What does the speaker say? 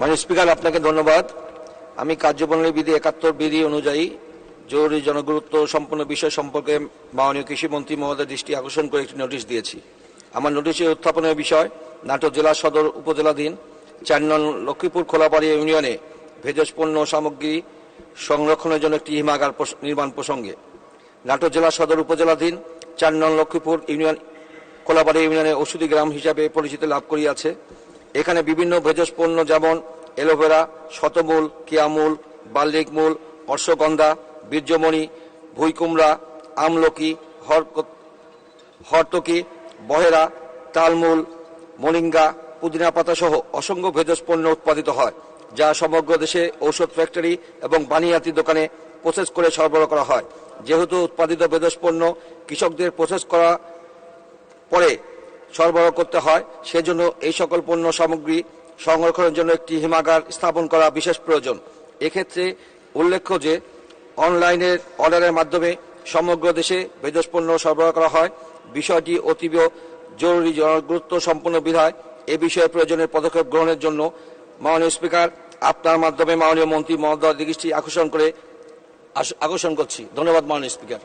মানে স্পিকার, আপনাকে ধন্যবাদ। আমি কার্যপ্রণালী বিধি একাত্তর বিধি অনুযায়ী জরুরি জনগুরুত্ব সম্পন্ন বিষয় সম্পর্কে মাননীয় কৃষিমন্ত্রী মহোদয় দৃষ্টি আকর্ষণ করে একটি নোটিশ দিয়েছি। আমার নোটিশের উত্থাপনের বিষয়, নাটোর জেলা সদর উপজেলাধীন চার নং লক্ষ্মীপুর খোলাপাড়ি ইউনিয়নে ভেষজ পণ্য সামগ্রী সংরক্ষণের জন্য একটি হিমাগার নির্মাণ প্রসঙ্গে। নাটোর জেলা সদর উপজেলাধীন চার নং লক্ষ্মীপুর ইউনিয়ন কোলাবাড়ি ইউনিয়নে ওষুধি গ্রাম হিসাবে পরিচিতি লাভ করিয়াছে। এখানে বিভিন্ন ভেষজ পণ্য যেমন এলোভেরা, শতমূল, কিয়ামূল বাল্লিক মূল অশ্বগন্ধা, বীর্যমণি ভুইকুমড়া আমলকি হরতকি, বহেরা, তালমূল, মলিঙ্গা, পুদিনা পাতা সহ অসংখ্য ভেষজ পণ্য উৎপাদিত হয়, যা সমগ্র দেশে ঔষধ ফ্যাক্টরি এবং বানিয়াতি দোকানে প্রসেস করে সরবরাহ করা হয়। যেহেতু উৎপাদিত ভেষজ পণ্য কৃষকদের প্রসেস করা পরে সরবরাহ করতে হয়। সেজন্য এই সকল পণ্য সামগ্রী সংরক্ষণের জন্য একটি হিমাগার স্থাপন করা বিশেষ প্রয়োজন। এক্ষেত্রে উল্লেখ্য যে অনলাইনের অর্ডারের মাধ্যমে সমগ্র দেশে ভেষজ পণ্য সরবরাহ করা হয়। বিষয়টি অতীব জরুরি গুরুত্ব সম্পন্ন বিধায় এ বিষয়ে প্রয়োজনের পদক্ষেপ গ্রহণের জন্য মাননীয় স্পিকার, আপনার মাধ্যমে মাননীয় মন্ত্রী মহোদয় দৃষ্টি আকর্ষণ করে আকর্ষণ করছি। ধন্যবাদ মাননীয় স্পিকার।